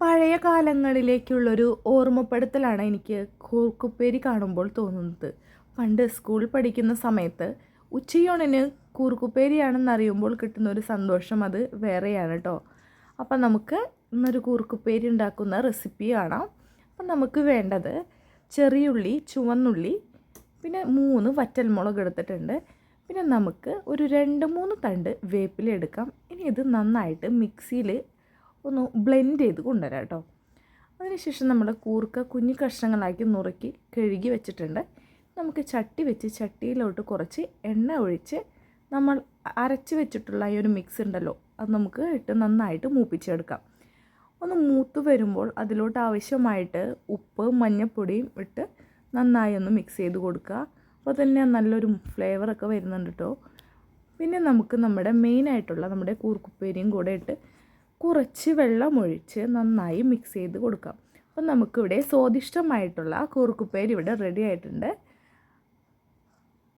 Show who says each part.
Speaker 1: പഴയ കാലങ്ങളിലേക്കുള്ളൊരു ഓർമ്മപ്പെടുത്തലാണ് എനിക്ക് കൂർക്കുപ്പേരി കാണുമ്പോൾ തോന്നുന്നത്. പണ്ട് സ്കൂൾ പഠിക്കുന്ന സമയത്ത് ഉച്ചയൂണിന് കൂർക്കുപ്പേരിയാണെന്ന് അറിയുമ്പോൾ കിട്ടുന്ന ഒരു സന്തോഷം അത് വേറെയാണ് കേട്ടോ അപ്പം നമുക്ക് ഇന്നൊരു കൂർക്കുപ്പേരി ഉണ്ടാക്കുന്ന റെസിപ്പി കാണാം. അപ്പം നമുക്ക് വേണ്ടത് ചെറിയുള്ളി ചുവന്നുള്ളി പിന്നെ മൂന്ന് വറ്റൽമുളക് എടുത്തിട്ടുണ്ട്. പിന്നെ നമുക്ക് ഒരു രണ്ട് മൂന്ന് തണ്ട് വേപ്പില എടുക്കാം. ഇനി ഇത് നന്നായിട്ട് മിക്സിയിൽ ഒന്ന് ബ്ലെൻഡ് ചെയ്ത് കൊണ്ടുവരാം കേട്ടോ. അതിനുശേഷം നമ്മൾ കൂർക്ക കുഞ്ഞു കഷ്ണങ്ങളാക്കി നുറുക്കി കഴുകി വെച്ചിട്ടുണ്ട്. നമുക്ക് ചട്ടി വെച്ച് ചട്ടിയിലോട്ട് കുറച്ച് എണ്ണ ഒഴിച്ച് നമ്മൾ അരച്ച് വെച്ചിട്ടുള്ള ഈ ഒരു മിക്സ് ഉണ്ടല്ലോ അത് നമുക്ക് ഇട്ട് നന്നായിട്ട് മൂപ്പിച്ചെടുക്കാം. ഒന്ന് മൂത്ത് വരുമ്പോൾ അതിലോട്ട് ആവശ്യമായിട്ട് ഉപ്പ് മഞ്ഞൾപ്പൊടിയും ഇട്ട് നന്നായി ഒന്ന് മിക്സ് ചെയ്ത് കൊടുക്കുക. അപ്പോൾ തന്നെ നല്ലൊരു ഫ്ലേവറൊക്കെ വരുന്നുണ്ട് കേട്ടോ. പിന്നെ നമുക്ക് നമ്മുടെ മെയിനായിട്ടുള്ള നമ്മുടെ കൂർക്കുപ്പേരിയും കൂടെ ഇട്ട് കുറച്ച് വെള്ളം ഒഴിച്ച് നന്നായി മിക്സ് ചെയ്ത് കൊടുക്കാം. അപ്പം നമുക്കിവിടെ സ്വാദിഷ്ടമായിട്ടുള്ള കൂർക്കുപ്പേരി ഇവിടെ റെഡി ആയിട്ടുണ്ട്.